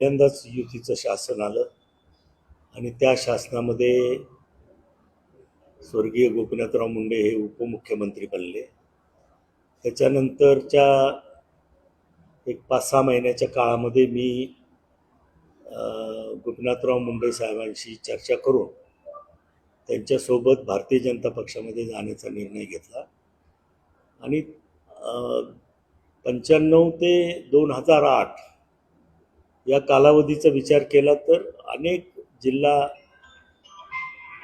पहिल्यांदाच युतीचं शासन आलं. आणि त्या शासनामध्ये स्वर्गीय गोपीनाथराव मुंडे हे उपमुख्यमंत्री बनले. त्याच्यानंतरच्या एक पाच सहा महिन्याच्या काळामध्ये मी गोपीनाथराव मुंडे साहेबांशी चर्चा करून त्यांच्यासोबत भारतीय जनता पक्षामध्ये जाण्याचा निर्णय घेतला. आणि पंच्याण्णव ते दोन हजार आठ या कालावधीचा विचार केला तर अनेक जिल्हा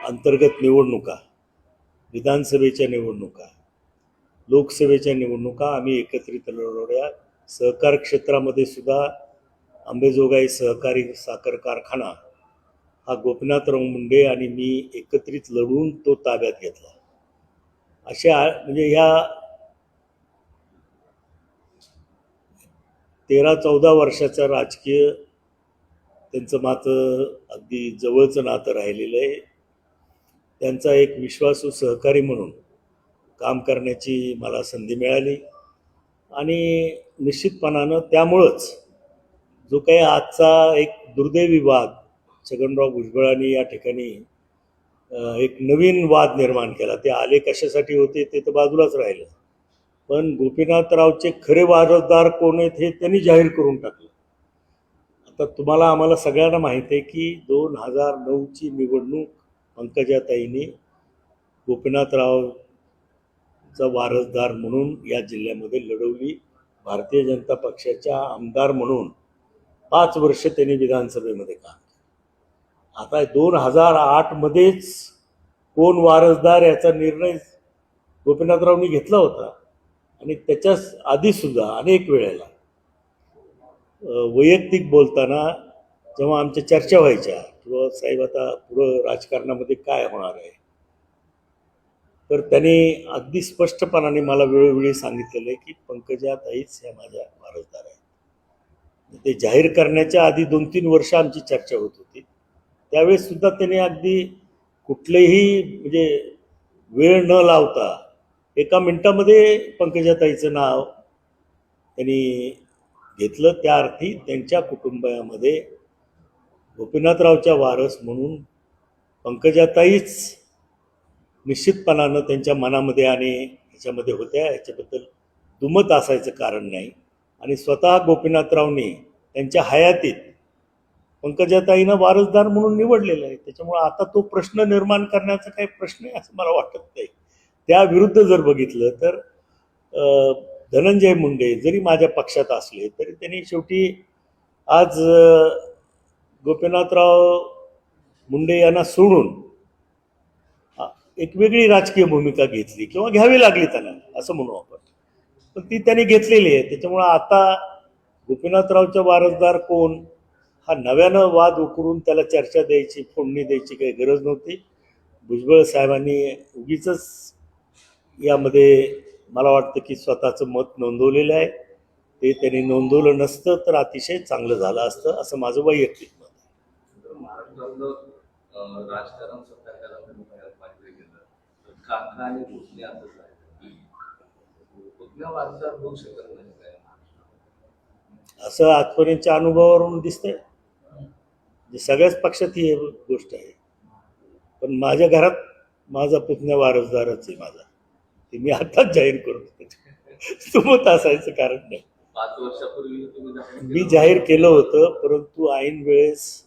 अंतर्गत निवडणुका विधानसभेच्या निवडणुका लोकसभेच्या निवडणुका आम्ही एकत्रित लढवल्या. सहकार क्षेत्रामध्ये सुद्धा अंबेजोगाई सहकारी साखर कारखाना हा गोपीनाथराव मुंडे आणि मी एकत्रित लढून तो ताब्यात घेतला. अशा म्हणजे ह्या तेरा चौदा वर्षाचा राजकीय त्यांचं मात्र अगदी जवळचं नातं राहिलेलं आहे. त्यांचा एक विश्वासू सहकारी म्हणून काम करण्याची मला संधी मिळाली. आणि निश्चितपणानं त्यामुळंच जो काही आजचा एक दुर्दैवी वाद छगनराव भुजबळांनी या ठिकाणी एक नवीन वाद निर्माण केला. ते आले कशासाठी होते ते तर बाजूलाच राहिलं. पण गोपीनाथरावचे खरे वारसदार कोण आहेत हे त्यांनी जाहीर करून टाकलं. आता तुम्हाला आम्हाला सगळ्यांना माहीत आहे की दोन हजार नऊची निवडणूक पंकजाताईने गोपीनाथरावचा वारसदार म्हणून या जिल्ह्यामध्ये लढवली. भारतीय जनता पक्षाच्या आमदार म्हणून पाच वर्ष त्यांनी विधानसभेमध्ये काम केलं. आता दोन हजार आठमध्येच कोण वारसदार याचा निर्णय गोपीनाथरावनी घेतला होता? आणि त्याच्याच आधीसुद्धा अनेक वेळेला वैयक्तिक बोलताना जेव्हा आमच्या चर्चा व्हायच्या किंवा साहेब आता पुढं राजकारणामध्ये काय होणार आहे तर त्यांनी अगदी स्पष्टपणाने मला वेळोवेळी सांगितलेलं आहे की पंकजा ताईच ह्या माझ्या वारसदार आहेत. ते जाहीर करण्याच्या आधी दोन तीन वर्ष आमची चर्चा होत होती. त्यावेळेस सुद्धा त्यांनी अगदी कुठलेही म्हणजे वेळ न लावता एका मिनिटामध्ये पंकजाताईचं नाव त्यांनी घेतलं. त्या अर्थी त्यांच्या कुटुंबामध्ये गोपीनाथरावच्या वारस म्हणून पंकजाताईच निश्चितपणानं त्यांच्या मनामध्ये आणि ह्याच्यामध्ये होत्या. ह्याच्याबद्दल दुमत असायचं कारण नाही. आणि स्वतः गोपीनाथरावने त्यांच्या हयातीत पंकजाताईनं वारसदार म्हणून निवडलेलं आहे. त्याच्यामुळं आता तो प्रश्न निर्माण करण्याचा काही प्रश्न आहे असं मला वाटत नाही. त्याविरुद्ध जर बघितलं तर धनंजय मुंडे जरी माझ्या पक्षात असले तरी त्यांनी शेवटी आज गोपीनाथराव मुंडे यांना सोडून एक वेगळी राजकीय भूमिका घेतली किंवा घ्यावी लागली त्यांना असं म्हणू आपण. पण ती त्यांनी घेतलेली आहे. त्याच्यामुळं आता गोपीनाथरावच्या वारसदार कोण हा नव्यानं वाद उकरून त्याला चर्चा द्यायची फोडणी द्यायची काही गरज नव्हती. भुजबळ साहेबांनी उगीच यामध्ये मला वाटतं की स्वतःचं मत नोंदवलेलं आहे. ते त्यांनी नोंदवलं नसतं तर अतिशय चांगलं झालं असतं असं माझं वैयक्तिक मत आहे. आहे असं आजपर्यंतच्या अनुभवावरून दिसतंय. म्हणजे सगळ्याच पक्षात ही गोष्ट आहे. पण माझ्या घरात माझा पुतण्या वारसदारच आहे माझा. ते मी आताच जाहीर करून सुमत असायचं कारण नाही. मी जाहीर केलं होतं परंतु ऐन वेळेस